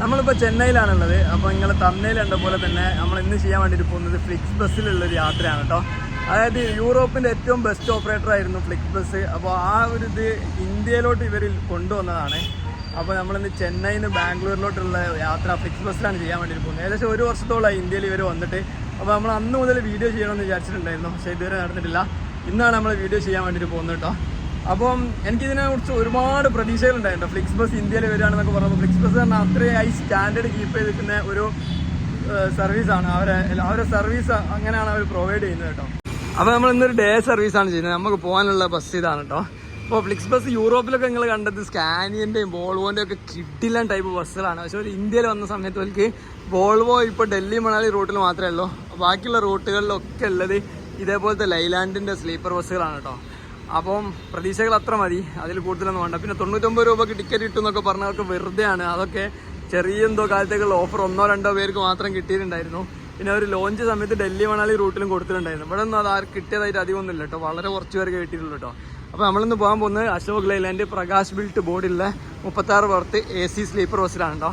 നമ്മളിപ്പോൾ ചെന്നൈയിലാണുള്ളത്. അപ്പോൾ നിങ്ങൾ തന്നയിൽ കണ്ട പോലെ തന്നെ നമ്മൾ ഇന്ന് ചെയ്യാൻ വേണ്ടിയിട്ട് പോകുന്നത് ഫ്ലിക്സ് ബസ്സിലുള്ളൊരു യാത്രയാണ് കേട്ടോ അതായത് യൂറോപ്പിന്റെ ഏറ്റവും ബെസ്റ്റ് ഓപ്പറേറ്റർ ആയിരുന്നു ഫ്ലിക്സ് ബസ് അപ്പോൾ ആ ഒരു ഇത് ഇന്ത്യയിലോട്ട് ഇവർ കൊണ്ടുവന്നതാണ്. അപ്പോൾ നമ്മളിന്ന് ചെന്നൈയിൽ നിന്ന് ബാംഗ്ലൂരിലോട്ടുള്ള യാത്ര ഫ്ലിക്സ് ബസ്സിലാണ് ചെയ്യാൻ വേണ്ടിയിട്ട് പോകുന്നത്. ഏകദേശം ഒരു വർഷത്തോളമായി ഇന്ത്യയിൽ ഇവർ വന്നിട്ട്. അപ്പോൾ നമ്മൾ അന്ന് മുതൽ വീഡിയോ ചെയ്യണമെന്ന് വിചാരിച്ചിട്ടുണ്ടായിരുന്നു. പക്ഷേ ഇതുവരെ നടന്നിട്ടില്ല. ഇന്നാണ് നമ്മൾ വീഡിയോ ചെയ്യാൻ വേണ്ടിയിട്ട് പോകുന്നത് കേട്ടോ അപ്പം എനിക്കിതിനെ കുറിച്ച് ഒരുപാട് പ്രതീക്ഷകളുണ്ടായിരുന്നു ഫ്ലിക്സ് ബസ് ഇന്ത്യയിൽ വരികയാണെന്നൊക്കെ പറഞ്ഞപ്പോൾ ഫ്ലിക്സ് ബസ് പറഞ്ഞാൽ അത്രയും ഹൈ സ്റ്റാൻഡേർഡ് കീപ്പ് ചെയ്ത് നിൽക്കുന്ന ഒരു സർവീസാണ് അവരെ അവരെ സർവീസ് അങ്ങനെയാണ് അവർ പ്രൊവൈഡ് ചെയ്യുന്നത് കേട്ടോ. അപ്പോൾ നമ്മൾ ഇന്നൊരു ഡേ സർവീസാണ് ചെയ്യുന്നത്. നമുക്ക് പോകാനുള്ള ബസ് ഇതാണ് കേട്ടോ. അപ്പോൾ ഫ്ലിക്സ് ബസ് യൂറോപ്പിലൊക്കെ നിങ്ങൾ കണ്ടത് സ്കാനിയന്റെയും വോൾവോന്റെയും ഒക്കെ കിട്ടില്ല ടൈപ്പ് ബസ്സുകളാണ് പക്ഷേ ഒരു ഇന്ത്യയിൽ വന്ന സമയത്ത് അവർക്ക് ബോൾവോ ഇപ്പോൾ ഡൽഹി മണാലി റൂട്ടിൽ മാത്രമേ ഉള്ളൂ. ബാക്കിയുള്ള റൂട്ടുകളിലൊക്കെ ഉള്ളത് ഇതേപോലത്തെ ലൈലാൻഡിന്റെ സ്ലീപ്പർ ബസ്സുകളാണ് കേട്ടോ. അപ്പം പ്രതീക്ഷകൾ അത്ര മതി. അതിൽ കൂടുതലൊന്നും വേണ്ട. പിന്നെ തൊണ്ണൂറ്റൊമ്പത് രൂപക്ക് ടിക്കറ്റ് കിട്ടും എന്നൊക്കെ പറഞ്ഞവർക്ക് വെറുതെയാണ്. അതൊക്കെ ചെറിയ എന്തോ കാലത്തേക്കുള്ള ഓഫർ ഒന്നോ രണ്ടോ പേർക്ക് മാത്രം കിട്ടിയിട്ടുണ്ടായിരുന്നു. പിന്നെ ഒരു ലോഞ്ച് സമയത്ത് ഡൽഹി മണാലി റൂട്ടിലും കൊടുത്തിട്ടുണ്ടായിരുന്നു. ഇവിടെ ഒന്നും അത് ആർക്ക് കിട്ടിയതായിട്ട് അധികം ഒന്നുമില്ല കേട്ടോ. വളരെ കുറച്ച് പേർക്ക് കിട്ടിയിട്ടുള്ളൂ കേട്ടോ. അപ്പോൾ നമ്മളിന്ന് പോകാൻ പോകുന്നത് അശോക് ലൈലാൻഡ് പ്രകാശ് ബിൽറ്റ് ബോർഡിലുള്ള മുപ്പത്താറ് പുറത്ത് എ സി സ്ലീപ്പർ ബസ്സിലാണ് കേട്ടോ.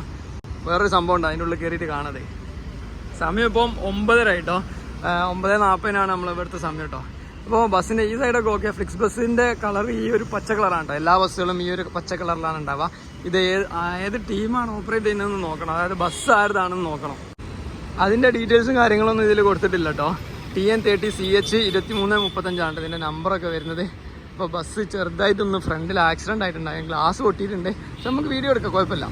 വേറൊരു സംഭവം ഉണ്ട് അതിന്റെ ഉള്ളിൽ കയറിയിട്ട് കാണാതെ. സമയം ഇപ്പം ഒമ്പതര കേട്ടോ ഒമ്പത് നാൽപ്പതിനാണ് നമ്മൾ ഇവിടുത്തെ സമയം കേട്ടോ. അപ്പോൾ ബസ്സിന്റെ ഈ സൈഡൊക്കെ ഓക്കെ ഫ്ലിക്സ് ബസ്സിന്റെ കളർ ഈ ഒരു പച്ച കളറാണ് കേട്ടോ എല്ലാ ബസ്സുകളും ഈ ഒരു പച്ച കളറിലാണ് ഉണ്ടാവുക. ഇത് ഏത് ഏത് ടീമാണ് ഓപ്പറേറ്റ് ചെയ്യുന്നതെന്ന് നോക്കണം. അതായത് ബസ് ആരതാണെന്ന് നോക്കണം. അതിന്റെ ഡീറ്റെയിൽസും കാര്യങ്ങളൊന്നും ഇതിൽ കൊടുത്തിട്ടില്ല കേട്ടോ T N thirty C H ഇരുപത്തി മൂന്ന് മുപ്പത്തഞ്ചാണ് ഇതിന്റെ നമ്പറൊക്കെ വരുന്നത്. അപ്പോൾ ബസ് ചെറുതായിട്ടൊന്ന് ഫ്രണ്ടിൽ ആക്സിഡന്റ് ആയിട്ടുണ്ടായി. ഗ്ലാസ് പൊട്ടിയിട്ടുണ്ട്. പക്ഷെ നമുക്ക് വീഡിയോ എടുക്കാം. കുഴപ്പമില്ല.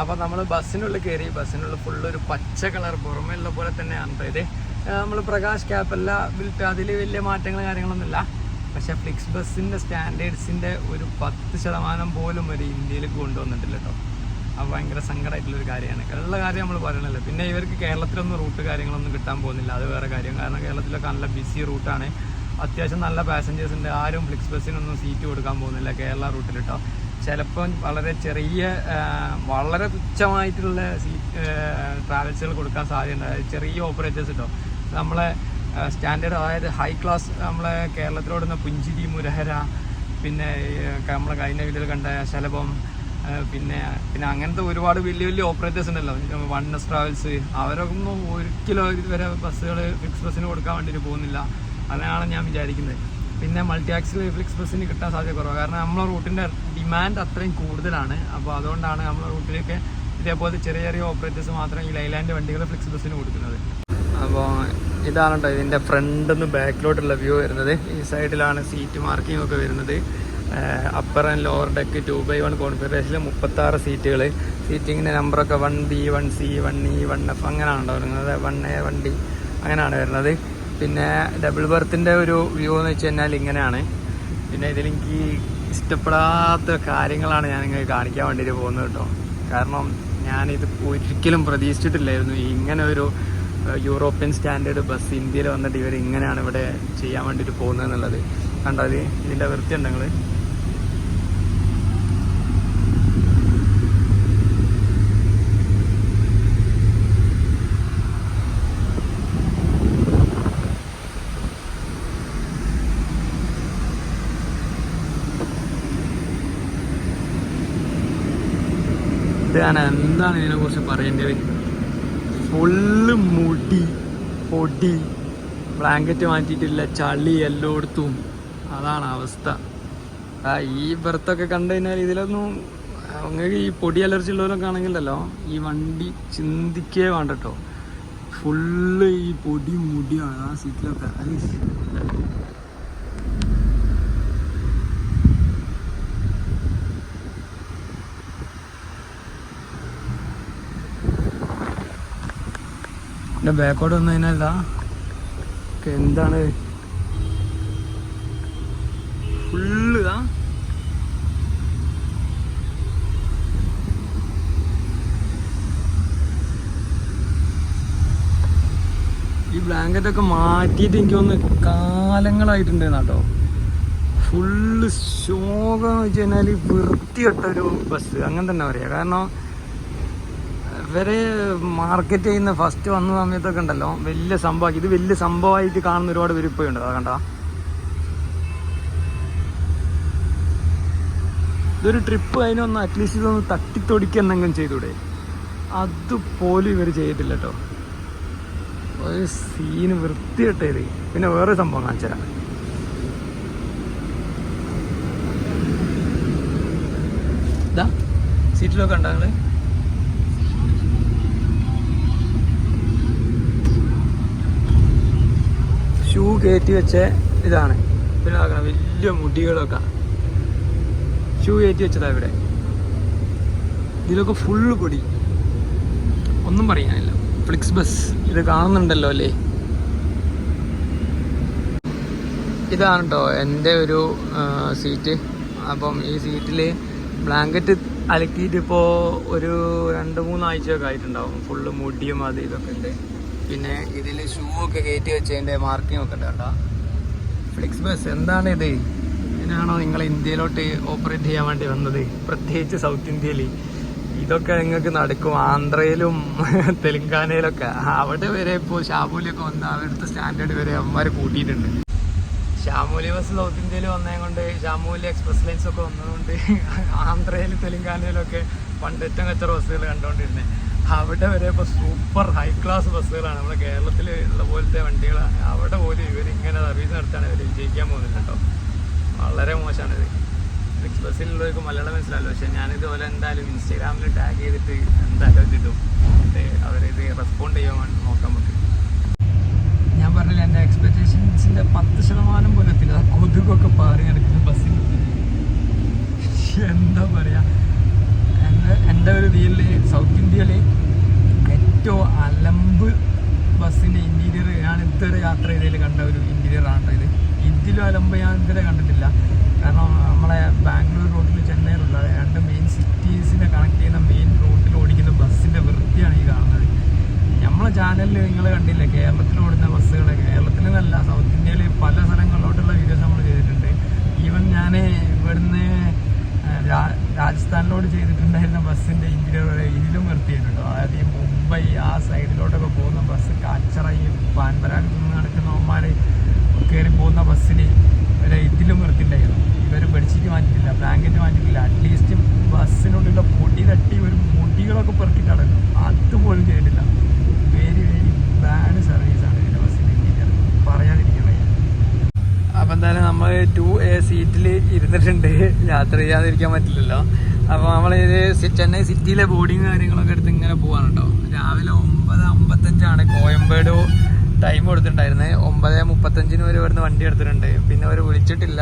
അപ്പോൾ നമ്മൾ ബസ്സിനുള്ളിൽ കയറി ബസ്സിനുള്ളിൽ ഫുള്ളൊരു പച്ച കളർ പുറമേയുള്ള പോലെ തന്നെയാണ് ഇത്. നമ്മൾ പ്രകാശ് ക്യാപ്പല്ല ബിൽറ്റ് അതിൽ വലിയ മാറ്റങ്ങൾ കാര്യങ്ങളൊന്നുമില്ല. പക്ഷേ ഫ്ലിക്സ് ബസ്സിന്റെ സ്റ്റാൻഡേർഡ്സിന്റെ ഒരു പത്ത് ശതമാനം പോലും ഒരു ഇന്ത്യയിൽ കൊണ്ടുവന്നിട്ടില്ല കേട്ടോ. അത് ഭയങ്കര സങ്കടമായിട്ടുള്ളൊരു കാര്യമാണ്. ഉള്ള കാര്യം നമ്മൾ പറയണല്ലോ പിന്നെ ഇവർക്ക് കേരളത്തിലൊന്നും റൂട്ട് കാര്യങ്ങളൊന്നും കിട്ടാൻ പോകുന്നില്ല. അത് വേറെ കാര്യം. കാരണം കേരളത്തിലൊക്കെ നല്ല ബിസി റൂട്ടാണ്. അത്യാവശ്യം നല്ല പാസഞ്ചേഴ്സ് ഉണ്ട്. ആരും ഫ്ലിക്സ് ബസ്സിനൊന്നും സീറ്റ് കൊടുക്കാൻ പോകുന്നില്ല കേരള റൂട്ടിൽ കേട്ടോ. ചിലപ്പം വളരെ ചെറിയ വളരെ തുച്ഛമായിട്ടുള്ള സീറ്റ് ട്രാവൽസുകൾ കൊടുക്കാൻ സാധ്യതയുണ്ട്. ചെറിയ ഓപ്പറേറ്റേഴ്സ് കേട്ടോ നമ്മളെ സ്റ്റാൻഡേർഡ് അതായത് ഹൈ ക്ലാസ് നമ്മളെ കേരളത്തിലോടുന്ന പുഞ്ചിരി മുരഹര പിന്നെ നമ്മളെ കഴിഞ്ഞ വീട്ടിൽ കണ്ട ശലഭം പിന്നെ പിന്നെ അങ്ങനത്തെ ഒരുപാട് വലിയ വലിയ ഓപ്പറേറ്റേഴ്സ് ഉണ്ടല്ലോ. വണ്ണസ് ട്രാവൽസ് അവരൊന്നും ഒരിക്കലും ഇതുവരെ ബസ്സുകൾ ഫിക്സ് ബസ്സിന് കൊടുക്കാൻ വേണ്ടിയിട്ട് പോകുന്നില്ല. അതാണ് ഞാൻ വിചാരിക്കുന്നത്. പിന്നെ മൾട്ടി ആക്സിൽ ഫ്ലിക്സ് ബസ്സിന് കിട്ടാൻ സാധ്യത കുറവാണ് കാരണം നമ്മളെ റൂട്ടിന്റെ ഡിമാൻഡ് അത്രയും കൂടുതലാണ്. അപ്പോൾ അതുകൊണ്ടാണ് നമ്മളെ റൂട്ടിലേക്ക് ഇതേപോലെ ചെറിയ ചെറിയ ഓപ്പറേറ്റേഴ്സ് മാത്രം ഈ ലൈലാൻഡ് വണ്ടികൾ ഫ്ലിക്സ് ബസ്സിന് കൊടുക്കുന്നത്. അപ്പോൾ ഇതാണ് കേട്ടോ ഇതിന്റെ ഫ്രണ്ടിൽ നിന്ന് ബാക്കിലോട്ടുള്ള വ്യൂ വരുന്നത്. ഈ സൈഡിലാണ് സീറ്റ് മാർക്കിംഗ് ഒക്കെ വരുന്നത്. Upper and lower deck two by one കോൺഫിഗറേഷനിൽ മുപ്പത്താറ് സീറ്റുകൾ സീറ്റിങ്ങിന്റെ നമ്പറൊക്കെ one B one C one E one F അങ്ങനെയാണ് വരുന്നത്. വൺ എ വൺ ഡി അങ്ങനെയാണ് വരുന്നത്. പിന്നെ ഡബിൾ ബർത്തിന്റെ ഒരു വ്യൂ എന്ന് വെച്ച് കഴിഞ്ഞാൽ ഇങ്ങനെയാണ്. പിന്നെ ഇതിലെനിക്ക് ഇഷ്ടപ്പെടാത്ത കാര്യങ്ങളാണ് ഞാൻ ഇങ്ങനെ കാണിക്കാൻ വേണ്ടിയിട്ട് പോകുന്നത് കേട്ടോ. കാരണം ഞാനിത് ഒരിക്കലും പ്രതീക്ഷിച്ചിട്ടില്ലായിരുന്നു. ഇങ്ങനെ ഒരു യൂറോപ്യൻ സ്റ്റാൻഡേർഡ് ബസ് ഇന്ത്യയിൽ വന്നിട്ട് ഇവർ ഇങ്ങനെയാണ് ഇവിടെ ചെയ്യാൻ വേണ്ടിയിട്ട് പോകുന്നത് എന്നുള്ളത്. കണ്ടത് ഇതിന്റെ വൃത്തി ഉണ്ട് നിങ്ങൾ ഇത് ഞാൻ എന്താണ് ഇതിനെ കുറിച്ച് പറയേണ്ടത്? ഫുള്ള് മുടി പൊടി ബ്ലാങ്കറ്റ് മാറ്റിയിട്ടില്ല ചളി എല്ലായിടത്തും അതാണ് അവസ്ഥ. ആ ഈ ബർത്തൊക്കെ കണ്ടു കഴിഞ്ഞാൽ ഇതിലൊന്നും നിങ്ങൾക്ക് ഈ പൊടി അലർജി ഉള്ളവരൊക്കെ ആണെങ്കിലല്ലോ ഈ വണ്ടി ചിന്തിക്കേ വേണ്ട കേട്ടോ ഫുള്ള് ഈ പൊടി മുടിയാണ് ആ സീറ്റിലൊക്കെ എന്റെ ബാക്കോട്ട് വന്നു എന്താണ്? ഫുള്ള് ഈ ബ്ലാങ്കറ്റ് ഒക്കെ മാറ്റിയിട്ട് എനിക്ക് ഒന്ന് കാലങ്ങളായിട്ടുണ്ട് കേട്ടോ ഫുള്ള് ശോകം എന്ന് വെച്ച് കഴിഞ്ഞാൽ വൃത്തികെട്ട ഒരു ബസ് അങ്ങനെ തന്നെ പറയാം. കാരണം ഇവരെ മാർക്കറ്റ് ചെയ്യുന്ന ഫസ്റ്റ് വന്ന സമയത്തൊക്കെ ഉണ്ടല്ലോ. വലിയ സംഭവം ഇത് വലിയ സംഭവമായിട്ട് കാണുന്ന ഒരുപാട് പേര് ഇപ്പോൾ ഉണ്ട്. കണ്ട? ഇതൊരു ട്രിപ്പ് അതിനൊന്ന് അറ്റ്ലീസ്റ്റ് ഇതൊന്ന് തട്ടിത്തൊടിക്കെന്നെങ്കിലും ചെയ്തൂടെ? അതുപോലും ഇവർ ചെയ്തിട്ടില്ല കേട്ടോ ഒരു സീന് വൃത്തിയിട്ടത് പിന്നെ വേറെ സംഭവം കാണിച്ചുതരാം ഇതാ സീറ്റിലൊക്കെ ഉണ്ടോ കയറ്റി വെച്ച ഇതാണ്. ഇതിലാക്കണം വലിയ മുടികളൊക്കെ. ഷൂ കയറ്റി വെച്ചതാണ് ഇവിടെ. ഇതിലൊക്കെ ഫുള്ള് പൊടി. ഒന്നും പറയാനില്ല. ഫ്ലിക്സ് ബസ് ഇത് കാണുന്നുണ്ടല്ലോ അല്ലേ? ഇതാണ് കേട്ടോ എന്റെ ഒരു സീറ്റ്. അപ്പം ഈ സീറ്റിൽ ബ്ലാങ്കറ്റ് അലക്കിയിട്ട് ഇപ്പോൾ ഒരു രണ്ട് മൂന്നാഴ്ചയൊക്കെ ആയിട്ടുണ്ടാവും. ഫുള്ള് മുടിയും അത് ഇതൊക്കെ ഉണ്ട്. പിന്നെ ഇതിൽ ഷൂ ഒക്കെ കയറ്റി വെച്ചതിന്റെ മാർക്കിംഗ് ഒക്കെ ഉണ്ട് കേട്ടോ. ഫ്ലിക്സ് ബസ് എന്താണ് ഇത് ഇതിനാണോ നിങ്ങൾ ഇന്ത്യയിലോട്ട് ഓപ്പറേറ്റ് ചെയ്യാൻ വേണ്ടി വന്നത്? പ്രത്യേകിച്ച് സൗത്ത് ഇന്ത്യയിൽ ഇതൊക്കെ നിങ്ങൾക്ക് നടക്കും. ആന്ധ്രയിലും തെലങ്കാനയിലൊക്കെ. അവിടെ വരെ ഇപ്പോൾ ഷാബൂലിയൊക്കെ വന്ന് അവിടുത്തെ സ്റ്റാൻഡേർഡ് വരെ അവന്മാർ കൂട്ടിയിട്ടുണ്ട്. ഷാമൂലി ബസ് സൗത്ത് ഇന്ത്യയിൽ വന്നേ കൊണ്ട് ഷാമൂലി എക്സ്പ്രസ് ലൈൻസ് ഒക്കെ വന്നതുകൊണ്ട് ആന്ധ്രയിലും തെലങ്കാനയിലൊക്കെ പണ്ടേറ്റം കച്ചറ ബസ്സുകൾ കണ്ടുകൊണ്ടിരുന്നത് അവിടെ വരെ ഇപ്പോൾ സൂപ്പർ ഹൈ ക്ലാസ് ബസ്സുകളാണ് നമ്മുടെ കേരളത്തിൽ ഉള്ള പോലത്തെ വണ്ടികളാണ്. അവിടെ പോലും ഇങ്ങനെ സർവീസ് നടത്താണ് ഇവർ വിജയിക്കാൻ പോകുന്നില്ല കേട്ടോ. വളരെ മോശമാണ് ഇത്. ഫ്ലിക്സ് ബസ്സിലുള്ളവർക്ക് മലയാളം മനസ്സിലാവില്ല. പക്ഷെ ഞാനിതുപോലെ എന്തായാലും ഇൻസ്റ്റാഗ്രാമിൽ ടാഗ് ചെയ്തിട്ട് എന്തായാലും ഇത് ഇടും. എന്നിട്ട് അവരിത് റെസ്പോണ്ട് ചെയ്യാൻ നോക്കാൻ പറ്റും ഞാൻ പറഞ്ഞില്ല എന്റെ എക്സ്പെക്ടേഷൻസിന്റെ പത്ത് ശതമാനം പോലും എത്തില്ല കൊതുകൊക്കെ പാറി നടക്കുന്ന ബസ്സിൽ എന്താ പറയുക എന്റെ ഒരു ഇതിൽ സൗത്ത് ഇന്ത്യയിൽ ഏറ്റവും അലമ്പ് ബസ്സിന്റെ ഇന്റീരിയർ ഞാൻ ഇതുവരെ യാത്ര ചെയ്തതിൽ കണ്ട ഒരു കേട്ടോ ഇത്. ഇതിലും അലമ്പ് ഞാൻ ഇതുവരെ കണ്ടിട്ടില്ല. കാരണം നമ്മളെ ബാംഗ്ലൂർ റോഡിൽ ചെന്നൈയിലുള്ള രണ്ട് മെയിൻ സിറ്റീസിനെ കണക്ട് ചെയ്യുന്ന മെയിൻ റോഡിൽ ഓടിക്കുന്ന ബസ്സിന്റെ വൃത്തിയാണ് ഈ കാണുന്നത്. നമ്മളെ ചാനലിൽ നിങ്ങൾ കണ്ടില്ല കേരളത്തിൽ ഓടുന്ന ബസ്സുകൾ കേരളത്തിൽ നിന്നല്ല സൗത്ത് ഇന്ത്യയിൽ പല സ്ഥലങ്ങളിലോട്ടുള്ള വീഡിയോസ് നമ്മൾ ചെയ്തിട്ടുണ്ട്. ഈവൻ ഞാൻ ഇവിടുന്ന് രാ- രാജസ്ഥാനിലോട്ട് ചെയ്തിട്ടുണ്ടായിരുന്ന ബസ്സിന്റെ ഇന്റീരിയർ ഇതിലും വൃത്തിയായിട്ടുണ്ട് അതായത് ഈ മുംബൈ ആ സൈഡിലോട്ടൊക്കെ പോകുന്ന ബസ് കാച്ചറ ഈ പാൻപരാഗത്ത് നിന്ന് നടക്കുന്നവന്മാർ കയറി പോകുന്ന ബസ്സിന് ഇവരെ ഇതിലും വൃത്തിണ്ടായിരുന്നു ഇവർ ബെഡ്ഷീറ്റ് മാറ്റിയിട്ടില്ല ബ്ലാങ്കറ്റ് മാറ്റിയിട്ടില്ല. അറ്റ്ലീസ്റ്റ് ബസ്സിനുള്ളിലുള്ള പൊടി തട്ടി ഒരു മുടികളൊക്കെ പെറുക്കിയിട്ടാണ് അതുപോലും ചെയ്തിട്ടില്ല. വെരി വെരി ബാഡ് സർവീസാണ് ഇതിന്റെ ബസ്സിന്റെ ഇന്റീരിയർ പറയാതിരിക്കുന്നത് അപ്പം എന്തായാലും നമ്മൾ ടു എ സീറ്റിൽ ഇരുന്നിട്ടുണ്ട്. യാത്ര ചെയ്യാതിരിക്കാൻ പറ്റില്ലല്ലോ. അപ്പോൾ നമ്മൾ ഇത് ചെന്നൈ സിറ്റിയിലെ ബോർഡിങ് കാര്യങ്ങളൊക്കെ എടുത്ത് ഇങ്ങനെ പോവാണ് കേട്ടോ രാവിലെ ഒമ്പത് അമ്പത്തഞ്ചാണ്. കോയമ്പേട് ടൈം കൊടുത്തിട്ടുണ്ടായിരുന്നത് ഒമ്പത് മുപ്പത്തഞ്ചിന് വരെ ഇവിടുന്ന് വണ്ടി എടുത്തിട്ടുണ്ട്. പിന്നെ അവർ വിളിച്ചിട്ടില്ല.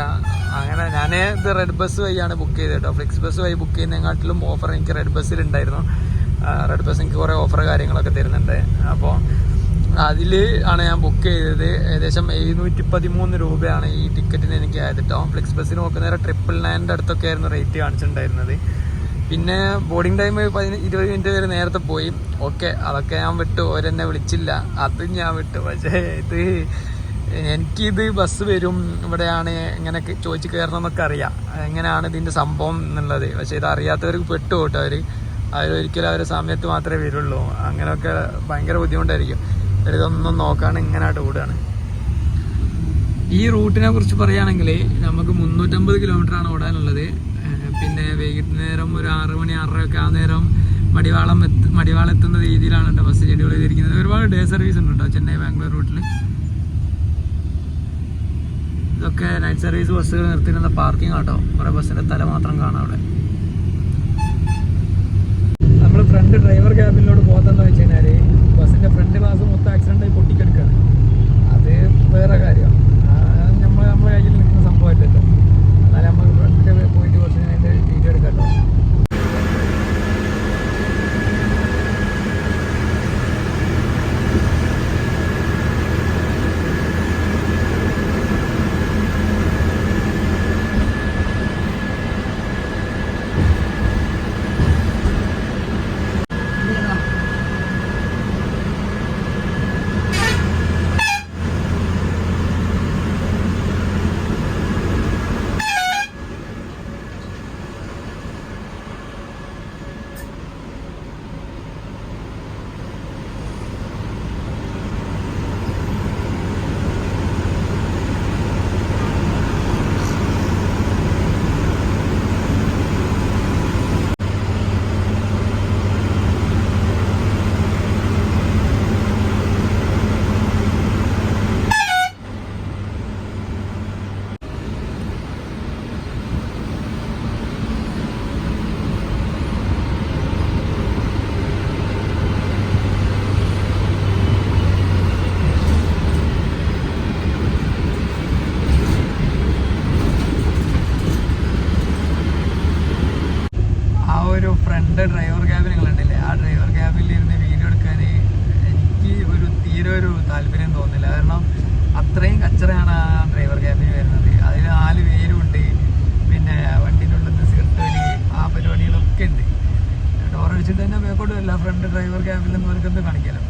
അങ്ങനെ ഞാൻ ഇത് റെഡ് ബസ് വഴിയാണ് ബുക്ക് ചെയ്തത് കേട്ടോ. ഫ്ലിക്സ് ബസ് വഴി ബുക്ക് ചെയ്യുന്നതിനെക്കാട്ടിലും ഓഫർ എനിക്ക് റെഡ് ബസ്സിലുണ്ടായിരുന്നു റെഡ് ബസ് എനിക്ക് കുറേ ഓഫർ കാര്യങ്ങളൊക്കെ തരുന്നുണ്ട്. അപ്പോൾ അതിൽ ആണ് ഞാൻ ബുക്ക് ചെയ്തത്. ഏകദേശം എഴുന്നൂറ്റി പതിമൂന്ന് രൂപയാണ് ഈ ടിക്കറ്റിന് എനിക്ക് ആയത് കേട്ടോ ഫ്ലിക്സ് ബസ്സിന് നോക്കുന്നേരം ട്രിപ്പിൾ നയന്റെ അടുത്തൊക്കെ ആയിരുന്നു റേറ്റ് കാണിച്ചിട്ടുണ്ടായിരുന്നത്. പിന്നെ ബോർഡിംഗ് ടൈം പതിന ഇരുപത് മിനിറ്റ് വരെ നേരത്തെ പോയി. ഓക്കെ അതൊക്കെ ഞാൻ വിട്ടു. ഓരെന്നെ വിളിച്ചില്ല. അതും ഞാൻ വിട്ടു. പക്ഷേ ഇത് എനിക്കിത് ബസ് വരും. ഇവിടെയാണ് ഇങ്ങനെ ചോദിച്ച് കയറണം എന്നൊക്കെ അറിയാം. എങ്ങനെയാണ് ഇതിന്റെ സംഭവം എന്നുള്ളത്. പക്ഷേ ഇത് അറിയാത്തവർക്ക് പെട്ടു കേട്ടോ അവർ അവരൊരിക്കലും അവരുടെ സമയത്ത് മാത്രമേ വരുള്ളൂ. അങ്ങനെയൊക്കെ ഭയങ്കര ബുദ്ധിമുട്ടായിരിക്കും. ഇതൊന്നും നോക്കാണ്ട് ഇങ്ങനെ ഓടുകയാണ്. ഈ റൂട്ടിനെ കുറിച്ച് പറയുകയാണെങ്കിൽ നമുക്ക് മുന്നൂറ്റമ്പത് കിലോമീറ്റർ ആണ് ഓടാനുള്ളത് പിന്നെ വൈകുന്നേരം ഒരു ആറ് മണി ആറരയൊക്കെ ആ നേരം മടിവാളം എത്ത് മടിവാളം എത്തുന്ന രീതിയിലാണ് കേട്ടോ ബസ് ഷെഡ്യൂൾ ചെയ്തിരിക്കുന്നത്. ഒരുപാട് ഡേ സർവീസ് ഉണ്ട് കേട്ടോ ചെന്നൈ ബാംഗ്ലൂർ റൂട്ടിൽ ഇതൊക്കെ നൈറ്റ് സർവീസ് ബസ്സുകൾ നിർത്തിയിരുന്ന പാർക്കിംഗ് ആട്ടോ കുറേ ബസ്സിന്റെ തല മാത്രം കാണാം അവിടെ. നമ്മൾ ഫ്രണ്ട് ഡ്രൈവർ ക്യാബിനിലോട്ട് പോകുന്നതെന്ന് വെച്ച് കഴിഞ്ഞാൽ ബസ്സിന്റെ ഫ്രണ്ട് ഗ്ലാസ് മൊത്തം ആക്സിഡന്റ് ആയി പൊട്ടിക്കെടുക്കുകയാണ് അത് വേറെ കാര്യമാണ് നമ്മൾ നമ്മുടെ കയ്യിൽ നിൽക്കുന്ന സംഭവമല്ലല്ലോ. എന്നാലും നമുക്ക് ഫ്രണ്ടിൽ പോയിട്ട് കുറച്ച് അതിന്റെ വീഡിയോ എടുക്കാം കേട്ടോ പ്രശ്നമില്ല ഫ്രണ്ട് ഡ്രൈവർ ക്യാബിൽ നിന്ന് അവർക്ക് എന്ത് കാണിക്കാലോ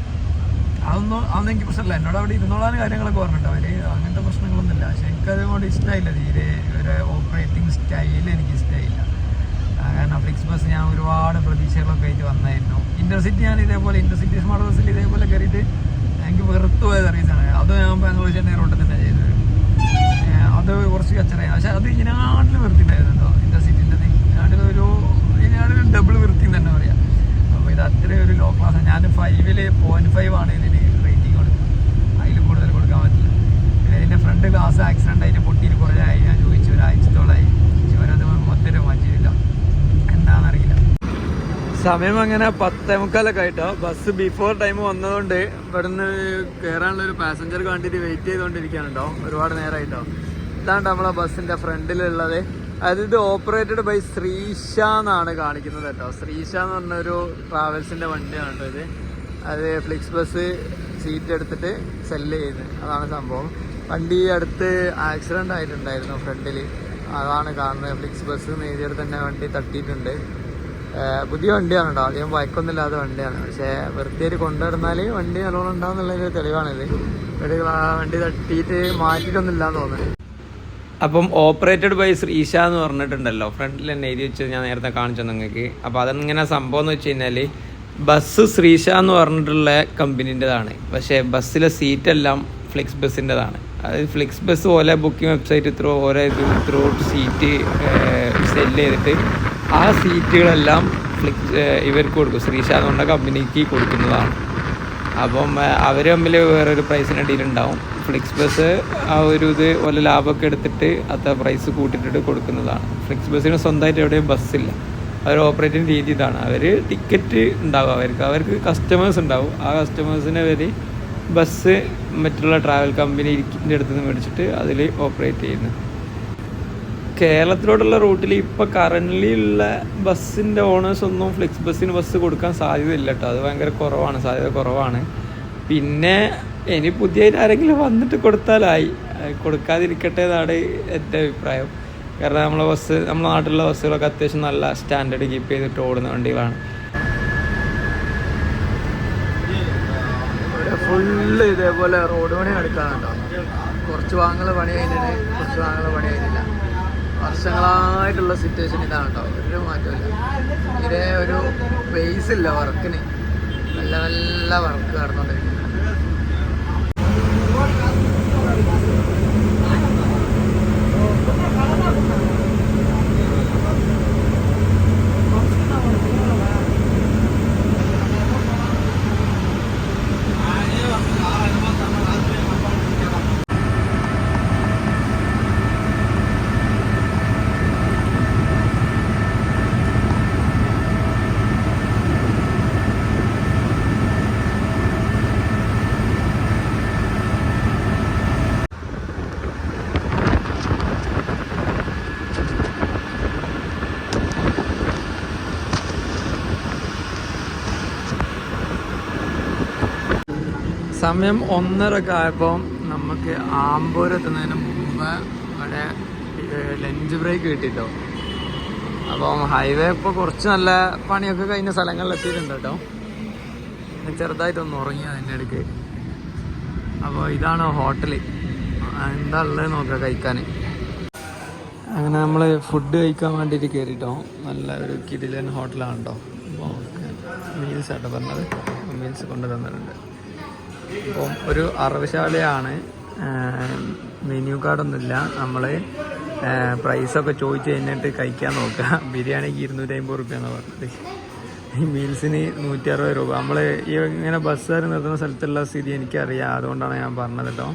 അതൊന്നും അതൊന്നും എനിക്ക് പ്രശ്നമില്ല എന്നോട് അവിടെ ഇരുന്നോളാൻ കാര്യങ്ങളൊക്കെ പറഞ്ഞിട്ട് അവർ അങ്ങനത്തെ പ്രശ്നങ്ങളൊന്നുമില്ല പക്ഷെ എനിക്കതുകൊണ്ട് ഇഷ്ടമായില്ല തീരെ ഒരു ഓപ്പറേറ്റിംഗ് സ്റ്റൈൽ എനിക്ക് ഇഷ്ടമായില്ല കാരണം ഫ്ലിക്സ് ബസ് ഞാൻ ഒരുപാട് പ്രതീക്ഷകളൊക്കെ ആയിട്ട് വന്നായിരുന്നു. ഇന്റർസിറ്റി ഞാൻ ഇതേപോലെ ഇന്റർസിറ്റി സ്മാർട്ട് ബസ്സിൽ ഇതേപോലെ കയറിയിട്ട് എനിക്ക് വെറുത്തു പോയ സർവീസാണ് അത് ഞാൻ ബാംഗ്ലൂർ ചെന്നൈ റോട്ടിൽ തന്നെ ചെയ്തത്. അത് കുറച്ച് കച്ചറയാണ് പക്ഷെ അത് ഇതിനാട്ടിൽ നാട്ടിൽ കേട്ടോ ഇന്റർസിറ്റിന്റെ ഇതിനാട്ടിൽ ഒരു ഇതിനാട്ടിൽ ഡബിൾ വൃത്തി തന്നെ പറയാം. അപ്പോൾ ഇത് അത്രയും ഒരു ലോ ക്ലാസ് ഞാൻ ഫൈവിൽ പോയിന്റ് ഫൈവ് ആണ് ഇതിന് റേറ്റിംഗ് കൊടുക്കുന്നത് അതിൽ കൂടുതൽ കൊടുക്കാൻ പറ്റില്ല. ഇതിന്റെ ഫ്രണ്ട് ഗ്ലാസ് ആക്സിഡന്റ് ആയിട്ട് പൊട്ടിയിട്ട് കുറേ ആയി. ഞാൻ ചോദിച്ചു ഒരാഴ്ചത്തോളമായി മൊത്തം മാറ്റിയിട്ടില്ല എന്താണെന്നറിയില്ല. സമയം അങ്ങനെ പത്തേ മുക്കാലൊക്കെ ആയിട്ടോ. ബസ് ബിഫോർ ടൈം വന്നതുകൊണ്ട് ഇവിടുന്ന് കയറാനുള്ള ഒരു പാസഞ്ചർ വേണ്ടിയിട്ട് വെയിറ്റ് ചെയ്തുകൊണ്ടിരിക്കാനുണ്ടോ ഒരുപാട് നേരമായിട്ടോ ഇതാണ് നമ്മളെ ബസ്സിന്റെ ഫ്രണ്ടിലുള്ളത്. അതായത് ഇത് ഓപ്പറേറ്റഡ് ബൈ ശ്രീഷ എന്നാണ് കാണിക്കുന്നത് കേട്ടോ. ശ്രീഷ എന്ന് പറഞ്ഞൊരു ട്രാവൽസിന്റെ വണ്ടിയാണ് ഇത്. അത് ഫ്ലിക്സ് ബസ് സീറ്റ് എടുത്തിട്ട് സെല്ല് ചെയ്യുന്നത്. അതാണ് സംഭവം. വണ്ടി അടുത്ത് ആക്സിഡന്റ് ആയിട്ടുണ്ടായിരുന്നു ഫ്രണ്ടിൽ അതാണ് കാണുന്നത്. ഫ്ലിക്സ് ബസ് നേരിയ തന്നെ വണ്ടി തട്ടിയിട്ടുണ്ട്. പുതിയ വണ്ടിയാണ് കേട്ടോ അധികം വയക്കൊന്നുമില്ലാത്ത വണ്ടിയാണ്. പക്ഷേ വൃത്തിയായിട്ട് കൊണ്ടുവരുന്നാൽ വണ്ടി നല്ലോണം ഉണ്ടാവുന്നുള്ളൊരു തെളിവാണിത് വണ്ടി തട്ടിയിട്ട് മാറ്റിയിട്ടൊന്നുമില്ല എന്ന് തോന്നുന്നു. അപ്പം ഓപ്പറേറ്റഡ് ബൈ ശ്രീഷ എന്ന് പറഞ്ഞിട്ടുണ്ടല്ലോ. ഫ്രണ്ടിൽ തന്നെ എഴുതി വെച്ചത് ഞാൻ നേരത്തെ കാണിച്ചു നിങ്ങൾക്ക്. അപ്പോൾ അതെങ്ങനെ സംഭവം എന്ന് വെച്ച് കഴിഞ്ഞാൽ ബസ് ശ്രീഷ എന്ന് പറഞ്ഞിട്ടുള്ള കമ്പനീന്റെതാണ് പക്ഷേ ബസ്സിലെ സീറ്റെല്ലാം ഫ്ലിക്സ് ബസ്സിന്റെതാണ് അതായത് ഫ്ലിക്സ് ബസ് ഓല ബുക്കിംഗ് വെബ്സൈറ്റ് ത്രൂ ഓരോ ഇത് ത്രൂ സീറ്റ് സെല്ല് ചെയ്തിട്ട് ആ സീറ്റുകളെല്ലാം ഫ്ലിക്സ് ഇവർക്ക് കൊടുക്കും. ശ്രീശാന്ത് കൊണ്ട കമ്പനിക്ക് കൊടുക്കുന്നതാണ്. അപ്പം അവർ തമ്മിൽ വേറൊരു പ്രൈസിന് ഡീൽ ഉണ്ടാവും. ഫ്ലിക്സ് ബസ് ആ ഒരു ഇത് വല്ല ലാഭമൊക്കെ എടുത്തിട്ട് അത്ര പ്രൈസ് കൂട്ടിയിട്ടിട്ട് കൊടുക്കുന്നതാണ്. ഫ്ലിക്സ് ബസ്സിന് സ്വന്തമായിട്ട് എവിടെയും ബസ്സില്ല അവർ ഓപ്പറേറ്റിംഗ് രീതി ഇതാണ്. അവർ ടിക്കറ്റ് ഉണ്ടാവും അവർക്ക്. അവർക്ക് കസ്റ്റമേഴ്സ് ഉണ്ടാവും. ആ കസ്റ്റമേഴ്സിനെ അവർ ബസ് മറ്റുള്ള ട്രാവൽ കമ്പനി ഇരിക്കിന്റെ അടുത്ത് നിന്ന് മേടിച്ചിട്ട് അതിൽ ഓപ്പറേറ്റ് ചെയ്യുന്നു. കേരളത്തിലോട്ടുള്ള റൂട്ടിൽ ഇപ്പോൾ കറന്റ്ലി ഉള്ള ബസ്സിന്റെ ഓണേഴ്സ് ഒന്നും ഫ്ലെക്സ് ബസ്സിന് ബസ് കൊടുക്കാൻ സാധ്യതയില്ല കേട്ടോ അത് ഭയങ്കര കുറവാണ് സാധ്യത കുറവാണ്. പിന്നെ ഇനി പുതിയതായിട്ട് ആരെങ്കിലും വന്നിട്ട് കൊടുത്താലായി. കൊടുക്കാതിരിക്കട്ടെ എന്നാണ് എന്റെ അഭിപ്രായം. കാരണം നമ്മളെ ബസ് നമ്മുടെ നാട്ടിലുള്ള ബസ്സുകളൊക്കെ അത്യാവശ്യം നല്ല സ്റ്റാൻഡേർഡ് കീപ്പ് ചെയ്തിട്ട് ഓടുന്ന വണ്ടികളാണ്. ഫുള്ള് ഇതേപോലെ റോഡ് പണി നടക്കാറുണ്ടോ? കുറച്ച് വാങ്ങൽ പണി കഴിഞ്ഞിട്ട് കുറച്ച് വാങ്ങൽ പണി കഴിഞ്ഞില്ല. വർഷങ്ങളായിട്ടുള്ള സിറ്റുവേഷൻ ഇതാണ് കേട്ടോ ഒരു മാറ്റമില്ല ഇതേ ഒരു ബേസ് ഇല്ല വർക്കിന് നല്ല നല്ല വർക്ക് നടന്നുകൊണ്ടിരിക്കുന്നു സമയം ഒന്നരക്കെ ആയപ്പോൾ നമുക്ക് ആമ്പൂരെത്തുന്നതിന് മുമ്പ് ഇവിടെ ലഞ്ച് ബ്രേക്ക് കിട്ടിട്ടോ. അപ്പം ഹൈവേ ഇപ്പോൾ കുറച്ച് നല്ല പണിയൊക്കെ കഴിഞ്ഞ സ്ഥലങ്ങളിൽ എത്തിയിട്ടുണ്ട് കേട്ടോ. ചെറുതായിട്ടൊന്ന് ഉറങ്ങി അതിന്റെ ഇടയ്ക്ക്. അപ്പോൾ ഇതാണ് ഹോട്ടൽ എന്താ ഉള്ളത് നോക്കുക കഴിക്കാൻ അങ്ങനെ നമ്മൾ ഫുഡ് കഴിക്കാൻ വേണ്ടിയിട്ട് കയറിട്ടോ നല്ല ഒരു കിടിലൻ ഹോട്ടലാണ് കേട്ടോ. അപ്പോൾ മീൽസ് ആട്ടോ പറഞ്ഞത്. മീൽസ് കൊണ്ട് തന്നിട്ടുണ്ട് അപ്പം ഒരു അറവശാലയാണ് മെനു കാർഡൊന്നുമില്ല നമ്മൾ പ്രൈസൊക്കെ ചോദിച്ച് കഴിഞ്ഞിട്ട് കഴിക്കാൻ നോക്കുക. ബിരിയാണിക്ക് ഇരുന്നൂറ്റി അമ്പത് റുപ്യാന്ന് പറഞ്ഞത്. ഈ മീൽസിന് നൂറ്റി അറുപത് രൂപ. നമ്മൾ ഈ ഇങ്ങനെ ബസ്സുകാർ നിർത്തുന്ന സ്ഥലത്തുള്ള സ്ഥിതി എനിക്കറിയാം. അതുകൊണ്ടാണ് ഞാൻ പറഞ്ഞത് കേട്ടോ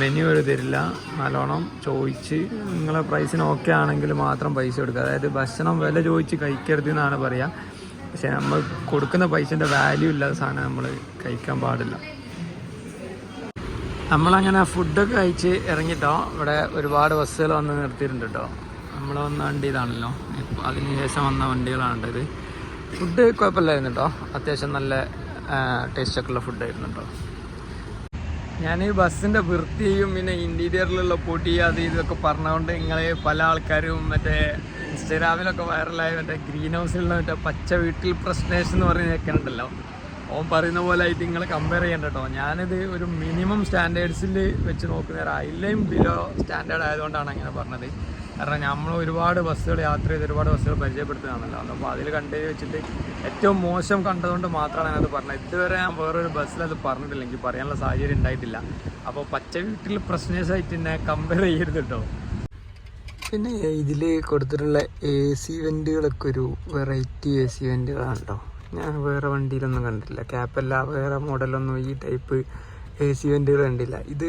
മെനു ഒരു തരില്ല. നല്ലോണം ചോദിച്ച് നിങ്ങളെ പ്രൈസിന് ഓക്കെ ആണെങ്കിൽ മാത്രം പൈസ കൊടുക്കുക. അതായത് ഭക്ഷണം വില ചോദിച്ച് കഴിക്കരുത് എന്നാണ് പറയുക പക്ഷെ നമ്മൾ കൊടുക്കുന്ന പൈസന്റെ വാല്യൂ ഇല്ലാത്ത സാധനം നമ്മൾ കഴിക്കാൻ പാടില്ല. നമ്മളങ്ങനെ ഫുഡൊക്കെ കഴിച്ച് ഇറങ്ങിട്ടോ. ഇവിടെ ഒരുപാട് ബസ്സുകൾ വന്ന് നിർത്തിയിട്ടുണ്ട് കേട്ടോ. നമ്മൾ വന്ന വണ്ടി ഇതാണല്ലോ അതിന് വന്ന വണ്ടികളാണ് ഇത് ഫുഡ് കുഴപ്പമില്ലായിരുന്നു കേട്ടോ. അത്യാവശ്യം നല്ല ടേസ്റ്റൊക്കെ ഉള്ള ഫുഡായിരുന്നു കേട്ടോ. ഞാൻ ഈ ബസ്സിന്റെ വൃത്തിയും പിന്നെ ഇന്റീരിയറിലുള്ള പൊടി അത് ഇതൊക്കെ പറഞ്ഞുകൊണ്ട് നിങ്ങളെ പല ആൾക്കാരും മറ്റേ ഇൻസ്റ്റാഗ്രാമിലൊക്കെ വൈറലായ മറ്റേ ഗ്രീൻ ഹൗസിലുള്ള മറ്റേ പച്ച വീട്ടിൽ പ്രശ്നേഷൻ എന്ന് പറഞ്ഞ് ഉണ്ടല്ലോ ഓൻ പറയുന്ന പോലെ ആയിട്ട് നിങ്ങൾ കമ്പയർ ചെയ്യണ്ട കേട്ടോ ഞാനിത് ഒരു മിനിമം സ്റ്റാൻഡേർഡ്സിൽ വെച്ച് നോക്കുന്ന അതിലേയും ബിലോ സ്റ്റാൻഡേർഡ് ആയതുകൊണ്ടാണ് അങ്ങനെ പറഞ്ഞത്. കാരണം നമ്മൾ ഒരുപാട് ബസ്സുകൾ യാത്ര ചെയ്ത് ഒരുപാട് ബസ്സുകൾ പരിചയപ്പെടുത്തുകയാണല്ലോ അപ്പോൾ അതിൽ കണ്ടു വെച്ചിട്ട് ഏറ്റവും മോശം കണ്ടതുകൊണ്ട് മാത്രമാണ് ഞാനത് പറഞ്ഞത്. ഇതുവരെ ഞാൻ വേറൊരു ബസ്സിൽ അത് പറഞ്ഞിട്ടില്ല. എനിക്ക് പറയാനുള്ള സാഹചര്യം ഉണ്ടായിട്ടില്ല. അപ്പോൾ പച്ച വീട്ടിൽ പ്രശ്നേഴ്സായിട്ട് എന്നെ കമ്പയർ ചെയ്യരുത് കേട്ടോ പിന്നെ ഇതിൽ കൊടുത്തിട്ടുള്ള എ സി വെന്റുകളൊക്കെ ഒരു വെറൈറ്റി എ സി വെന്റുകളാണ് കേട്ടോ ഞാൻ വേറെ വണ്ടിയിലൊന്നും കണ്ടിട്ടില്ല. ക്യാപ്പല്ല വേറെ മോഡലൊന്നും ഈ ടൈപ്പ് എ സി വണ്ടികൾ കണ്ടില്ല ഇത്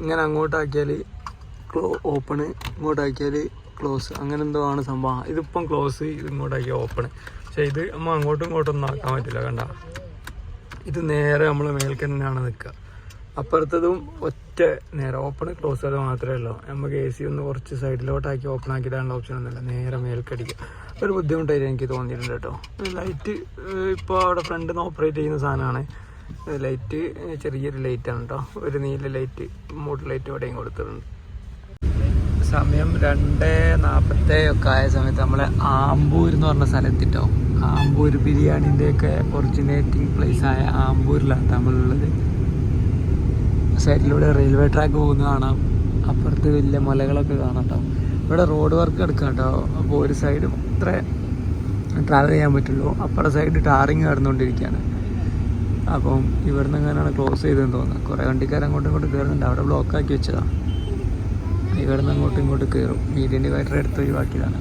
ഇങ്ങനെ അങ്ങോട്ടാക്കിയാൽ ക്ലോ ഓപ്പണ് ഇങ്ങോട്ടാക്കിയാൽ ക്ലോസ് അങ്ങനെ എന്തോ ആണ് സംഭവം. ഇതിപ്പം ക്ലോസ് ഇത് ഇങ്ങോട്ടാക്കിയാൽ ഓപ്പണ് പക്ഷേ ഇത് നമ്മൾ അങ്ങോട്ടും ഇങ്ങോട്ടും ഒന്നും ആക്കാൻ പറ്റില്ല കണ്ട? ഇത് നേരെ നമ്മൾ മേൽക്കന്നെയാണ് നിൽക്കുക അപ്പുറത്തതും ഒറ്റ നേരെ ഓപ്പൺ ക്ലോസ് ചെയ്ത് മാത്രമേ ഉള്ളൂ. നമുക്ക് എ സി ഒന്ന് കുറച്ച് സൈഡിലോട്ടാക്കി ഓപ്പൺ ആക്കിയിടാനുള്ള ഓപ്ഷൻ ഒന്നുമില്ല. നേരെ മേൽക്കടിക്കുക. ഒരു ബുദ്ധിമുട്ടായിട്ട് എനിക്ക് തോന്നിയിട്ടുണ്ട് കേട്ടോ. ലൈറ്റ് ഇപ്പോൾ അവിടെ ഫ്രണ്ട് നിന്ന് ഓപ്പറേറ്റ് ചെയ്യുന്ന സാധനമാണ്. ലൈറ്റ് ചെറിയൊരു ലൈറ്റാണ് കേട്ടോ. ഒരു നീല ലൈറ്റ് മൂട്ട് ലൈറ്റ് ഇവിടെയും കൊടുത്തിട്ടുണ്ട്. സമയം രണ്ട് നാൽപ്പത്തേ ഒക്കെ ആയ സമയത്ത് നമ്മൾ ആമ്പൂർ എന്ന് പറഞ്ഞ സ്ഥലത്തിട്ടോ ആമ്പൂർ ബിരിയാണിന്റെയൊക്കെ ഒറിജിനേറ്റിംഗ് പ്ലേസ് ആയ ആമ്പൂരിലാണ് നമ്മളുള്ളത് സൈഡിലൂടെ റെയിൽവേ ട്രാക്ക് പോകുന്നത് കാണാം. അപ്പുറത്ത് വലിയ മലകളൊക്കെ കാണാം കേട്ടോ ഇവിടെ റോഡ് വർക്ക് എടുക്കാം കേട്ടോ അപ്പോൾ ഒരു സൈഡ് മാത്രമേ ട്രാവൽ ചെയ്യാൻ പറ്റുള്ളൂ. അപ്പുറത്തെ സൈഡ് ടാറിങ് നടന്നുകൊണ്ടിരിക്കുകയാണ് അപ്പം ഇവിടുന്ന് എങ്ങനെയാണ് ക്ലോസ് ചെയ്തതെന്ന് തോന്നുന്നത് കുറേ വണ്ടിക്കാർ അങ്ങോട്ടും ഇങ്ങോട്ടും കയറുന്നുണ്ട്. അവിടെ ബ്ലോക്ക് ആക്കി വെച്ചതാണ് ഇവിടുന്ന് അങ്ങോട്ടും ഇങ്ങോട്ടും കയറും. മീഡിയൻ ഡിവൈഡർ എടുത്ത് ഒഴിവാക്കിയതാണ്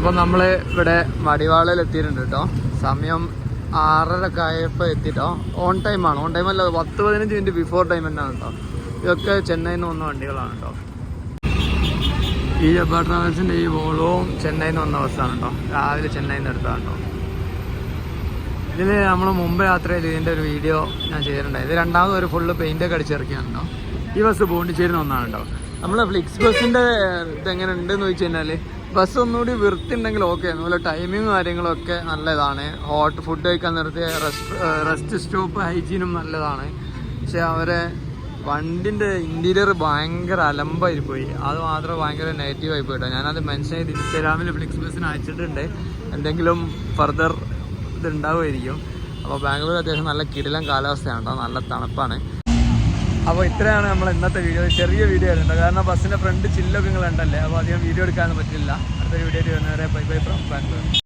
അപ്പോൾ നമ്മൾ ഇവിടെ വടിവാളയിൽ എത്തിയിട്ടുണ്ട് കേട്ടോ സമയം ആറരക്കെ ആയപ്പോൾ എത്തിട്ടോ. ഓൺ ടൈമാണ് ഓൺ ടൈം അല്ല പത്ത് പതിനഞ്ച് മിനിറ്റ് ബിഫോർ ടൈം തന്നെയാണ് കേട്ടോ ഇതൊക്കെ ചെന്നൈയിൽ നിന്ന് വന്ന വണ്ടികളാണ് കേട്ടോ ഈ ജബ്ബ ട്രാവൽസിന്റെ ഈ വോളവും ചെന്നൈയിൽ നിന്ന് വന്ന ബസ്സാണ് കേട്ടോ രാവിലെ ചെന്നൈയിൽ നിന്ന് എടുത്താണ് കേട്ടോ ഇതിൽ നമ്മൾ മുമ്പ് യാത്ര ചെയ്ത് ഇതിന്റെ ഒരു വീഡിയോ ഞാൻ ചെയ്തിട്ടുണ്ടായി. ഇത് രണ്ടാമത് ഒരു ഫുള്ള് പെയിന്റ് ഒക്കെ അടിച്ചിറക്കിയാണ് കേട്ടോ ഈ ബസ് പോണ്ടിച്ചേരുന്ന ഒന്നാണ് കേട്ടോ നമ്മൾ ഫ്ലിക്സ് ബസ്സിന്റെ ഇതെങ്ങനെ ഉണ്ടെന്ന് ചോദിച്ചു കഴിഞ്ഞാൽ ബസ് ഒന്നുകൂടി വൃത്തിയുണ്ടെങ്കിൽ ഓക്കെ അതുപോലെ ടൈമിങ് കാര്യങ്ങളൊക്കെ നല്ലതാണ്. ഹോട്ട് ഫുഡ് കഴിക്കാൻ നിർത്തിയ റെസ്റ്റ് റെസ്റ്റ് സ്റ്റോപ്പ് ഹൈജീനും നല്ലതാണ്. പക്ഷെ അവരെ വണ്ടിന്റെ ഇന്റീരിയർ ഭയങ്കര അലമ്പായി പോയി. അത് മാത്രം ഭയങ്കര നെഗറ്റീവായി പോയിട്ടോ. ഞാനത് മെൻഷൻ ചെയ്ത് ഇൻസ്റ്റാഗ്രാമിൽ ഫ്ലിക്സ് ബസ്സിന് അയച്ചിട്ടുണ്ട്. എന്തെങ്കിലും ഫർദർ ഇത് ഉണ്ടാവുമായിരിക്കും അപ്പോൾ ബാംഗ്ലൂർ അത്യാവശ്യം നല്ല കിടിലം കാലാവസ്ഥയാണ് കേട്ടോ നല്ല തണുപ്പാണ്. അപ്പോൾ ഇത്രയാണ് നമ്മൾ ഇന്നത്തെ വീഡിയോ ചെറിയ വീഡിയോ ആയിരുന്നു കാരണം ബസ്സിന്റെ ഫ്രണ്ട് ചില്ലൊക്കെ നിങ്ങൾ ഉണ്ടല്ലേ അപ്പോൾ അധികം വീഡിയോ എടുക്കാനൊന്നും പറ്റില്ല. അടുത്തൊരു വീഡിയോ വരുന്നവരെ ബൈ ബൈ ഫ്രം ബാംഗ്ലൂർ